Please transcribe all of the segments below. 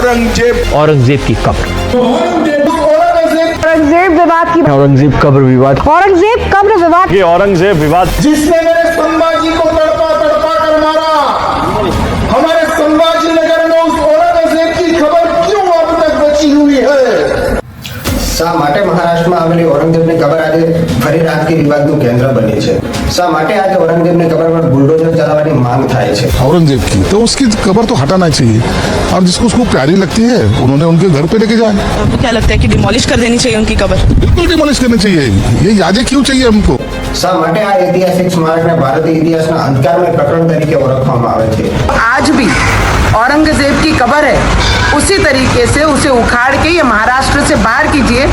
औरंगजेब औरंगजेब की कब्र औरंगजेब विवाद की औरंगजेब कब्र विवाद औरंगजेब कब्र विवाद ये औरंगजेब विवाद जिसने मेरे संभाजी को तड़पा तड़पा कर मारा हमारे संभाजी नगर में उस औरंगजेब की खबर क्यों अब तक बची हुई है શા માટે મહારાષ્ટ્રમાં આવેલી ઔરંગઝેબની કબર આજે ફરી રાજકીય વિવાદનું કેન્દ્ર બની છે શા માટે આજે ઔરંગઝેબની કબર પર બુલડોઝર ચલાવવાની માંગ થાય છે औरंगजेब की तो उसकी कबर तो हटाना चाहिए और जिसको उसको प्यारी लगती है उन्होंने उनके घर पे लेके जाए आपको क्या लगता है कि डिमोलिश कर देनी चाहिए उनकी कबर बिल्कुल डिमोलिश करनी चाहिए ये यादें क्यों चाहिए हमको શા માટે આ ઐતિહાસિક સ્મારકને ભારતીય ઇતિહાસના અંધકારમય પ્રકરણ તરીકે ઓળખવામાં આવે છે आज भी औरंगजेब की कबर है उसी तरीके से उसे उखाड़ के ये महाराष्ट्र से बाहर कीजिए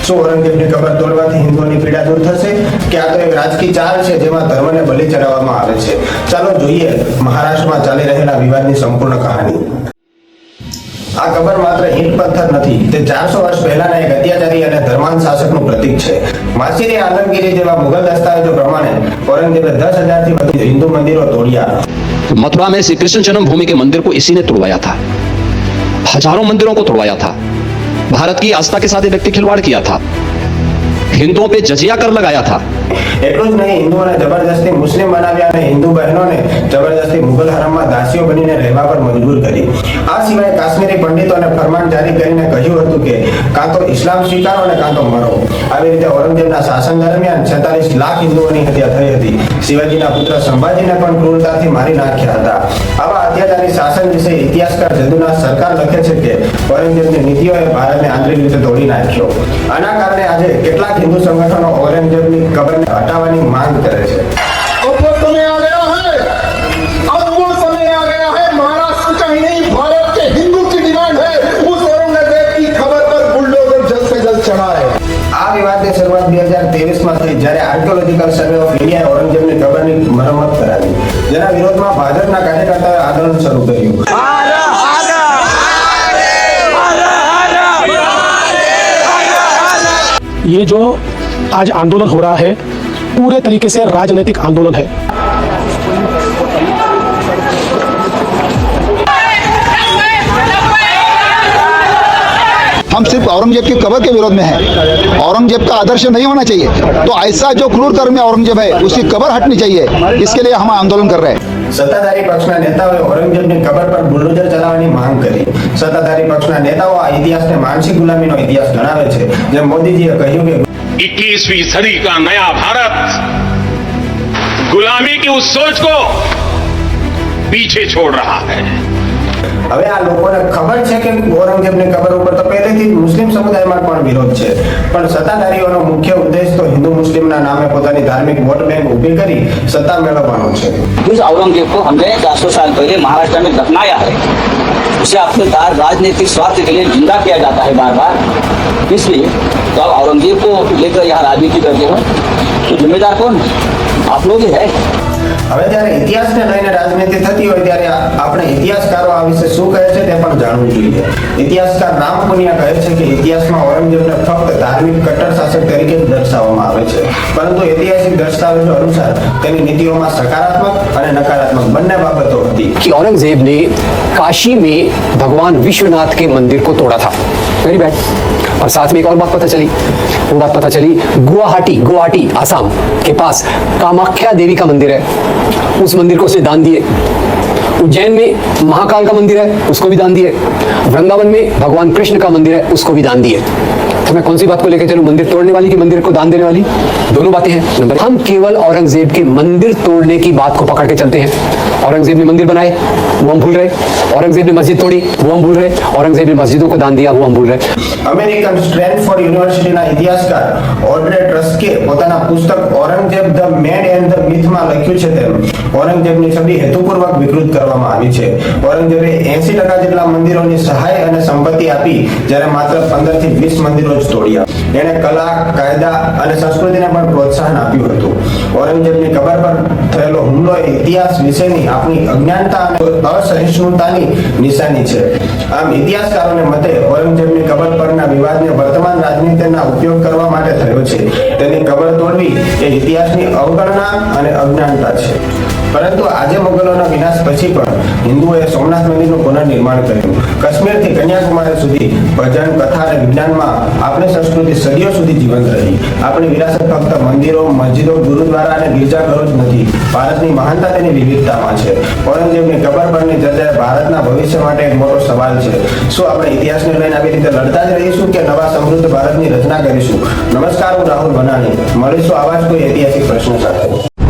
શું ઔરંગઝેબની કબર તોડવાથી હિન્દુઓની પીડા દૂર થશે કે આ તો એક રાજકીય ચાલ છે જેમાં ધર્મને બલિ ચડાવવામાં આવે છે ચાલો જોઈએ મહારાષ્ટ્રમાં ચાલી રહેલા વિવાદની સંપૂર્ણ કહાની આ કબર માત્ર ઈંટ પથ્થર નથી તે ચારસો વર્ષ પહેલાના એક અત્યાચારી અને ધર્માંત શાસકનું પ્રતીક છે માસીરી આલમગીરી જેવા મુગલ દસ્તાવેજો પ્રમાણે ઔરંગઝેબે દસ હજારથી વધુ હિન્દુ મંદિરો તોડ્યા मथुरा में श्री कृष्ण जन्मभूमि के मंदिर को इसी ने तोड़वाया था हजारों मंदिरों को तोड़वाया था भारत की आस्था के साथ ये व्यक्ति खिलवाड़ किया था हिंदुओं पे जजिया कर लगाया था એટલું જ નહીં હિન્દુઓને જબરદસ્તી મુસ્લિમ બનાવ્યા અને હિન્દુ બહેનોને જબરદસ્તી મુગલ હરામમાં દાસીઓ બનીને રહેવા પર મજબૂર કરી આ સિવાય કાશ્મીરી પંડિતોને ફરમાન જારી કરીને કહ્યું હતું કે કાં તો ઇસ્લામ સ્વીકારો અને કાં તો મરો આવી રીતે ઔરંગઝેબના શાસન દરમિયાન છેતાલીસ લાખ હિન્દુઓની હત્યા થઈ હતી શિવાજીના પુત્ર સંભાજીને પણ ક્રૂરતાથી મારી નાખ્યા હતા આવા અત્યાચારી શાસન વિશે ઇતિહાસકાર જદુનાથ સરકાર લખે છે કે પરંતુ નીતિઓએ ભારતને આંતરિક રીતે તોડી નાખ્યો. આના કારણે આજે કેટલાક હિન્દુ સંગઠનો ઔરંગઝેબની કબરને હટાવવાની માંગ કરે છે. શરૂઆત બે હજાર તેવીસમાં થઈ જ્યારે આર્કિયોલોજીકલ સર્વે ઓફ ઇન્ડિયાએ ઔરંગઝેબની કબરની મરમત કરાવી. જેના વિરોધમાં ભાજપના કાર્યકર્તાઓએ આંદોલન શરૂ કર્યું. ये जो आज आंदोलन हो रहा है, पूरे तरीके से राजनीतिक आंदोलन है। हम सिर्फ़ औरंगज़ेब की कबर के विरोध में हैं। औरंगज़ेब का आदर्श नहीं होना चाहिए। तो ऐसा जो क्रूर कर्म औरंगज़ेब है, उसकी कबर हटनी चाहिए। इसके लिए हम आंदोलन कर रहे हैं। સત્તાધારી પક્ષના નેતાઓએ ઔરંગઝેબની કબર પર બુલડોઝર ચલાવવાની માંગ કરી સત્તાધારી પક્ષના નેતાઓ આ ઇતિહાસને માનસિક ગુલામીનો ઇતિહાસ ગણાવે છે જેમ મોદીજીએ કહ્યું કે इक्कीसवीं सदी का नया भारत गुलामी की उस सोच को पीछे छोड़ रहा है હવે આ લોકોને ખબર છે કે ઔરંગઝેબની કબર ઉપર તો પહેલેથી જ મુસ્લિમ સમુદાયમાં પણ વિરોધ છે પણ સત્તાધારીઓનો મુખ્ય ઉદ્દેશ તો હિન્દુ મુસ્લિમના નામે પોતાની ધાર્મિક વોટ બેંક ઊભી કરી સત્તા મેળવવાનો છે उस औरंगजेब को हमने 400 साल पहले महाराष्ट्र में दफनाया है उसे आखिरकार राजनीतिक स्वार्थ के लिए जिंदा किया जाता है बार बार इसलिए तो अब औरंगजेब को लेकर यहाँ राजनीति करते हो तो जिम्मेदार कौन आप लोग ही है હવે જ્યારે ઇતિહાસને લઈને રાજનીતિ થતી હોય ત્યારે આપણે ઇતિહાસકારો આ વિશે શું કહે છે તે પણ જાણવું જોઈએ. ઇતિહાસકાર રામ પુનિયા કહે છે કે ઇતિહાસમાં ઔરંગઝેબને ફક્ત ધાર્મિક કટ્ટર શાસક દર્શાવવામાં આવે છે પરંતુ ઐતિહાસિક દસ્તાવેજો અનુસાર તેની નીતિઓમાં સકારાત્મક અને નકારાત્મક બંને બાબતો હતી कि औरंगजेब ने काशी में भगवान विश्वनाथ के मंदिर को तोड़ा था वेरी बैड और साथ में एक और बात पता चली वो बात पता चली गुवाहाटी गुवाहाटी आसाम के पास कामाख्या देवी का मंदिर है उस मंदिर को उसने दान दिए उज्जैन में महाकाल का मंदिर है उसको भी दान दिए वृंदावन में भगवान कृष्ण का मंदिर है उसको भी दान दिए तो मैं कौन सी बात को लेकर चलूं मंदिर तोड़ने वाली कि मंदिर को दान देने वाली दोनों बातें हैं नंबर हम केवल औरंगजेब के मंदिर तोड़ने की बात को पकड़ के चलते हैं औरंगजेब ने मंदिर बनाए वो हम भूल रहे औरंगजेब ने मस्जिद तोड़ी वो हम भूल रहे औरंगजेब ने मस्जिदों को दान दिया वो हम भूल रहे અમેરિકન સ્ટ્રેનફોર્ડ યુનિવર્સિટીના ઇતિહાસકાર ઓડ્રે ટ્રસ્કે પોતાના પુસ્તક Aurangzeb the man and the મિથમાં લખ્યું છે તેમ ઔરંગઝેબની છબી હેતુપૂર્વક વિકૃત કરવામાં આવી છે ઔરંગઝેબે એસી ટકા જેટલા મંદિરોની સહાય અને સંપત્તિ આપી જ્યારે માત્ર પંદર થી વીસ મંદિરો જ તોડ્યા એણે કલા કાયદા અને સંસ્કૃતિને પણ પ્રોત્સાહન આપ્યું હતું ઔરંગઝેબની કબર પર થયેલો હુમલો એ ઇતિહાસ વિશેની આપણી અજ્ઞાનતા અને અસહિષ્ણુતાની નિશાની છે. આમ ઇતિહાસકારોને મતે ઔરંગઝેબની કબર પરના વિવાદને વર્તમાન રાજનીતિના ઉપયોગ કરવા માટે થયો છે, તેની કબર તોડવી એ ઇતિહાસની અવગણના અને અજ્ઞાનતા છે. પરંતુ આજે મુગલોના વિનાશ પછી પણ હિન્દુઓએ સોમનાથ મંદિરનું પુનર્નિર્માણ કર્યું. કાશ્મીરથી કન્યાકુમારી સુધી ભજન, કથા અને વિજ્ઞાનમાં આપણી સંસ્કૃતિ સદીઓ સુધી જીવંત રહી. આપણી વિરાસત ફક્ત મંદિરો, મસ્જિદો, ગુરુદ્વારા અને ગિરજાઘરો જ નથી, ભારતની મહાનતા તેની વિવિધતામાં છે. ઔરંગઝેબની કબર પરની જગ્યાએ ભારતના ભવિષ્ય માટે એક મોટો સવાલ છે. શું આપણે ઇતિહાસને લઈને આવી રીતે લડતા જ રહીશું કે નવા સમૃદ્ધ ભારતની રચના કરીશું? નમસ્કાર, હું રાહુલ બનાણી મળીશું આવા જ કોઈ ઐતિહાસિક પ્રશ્ન સાથે.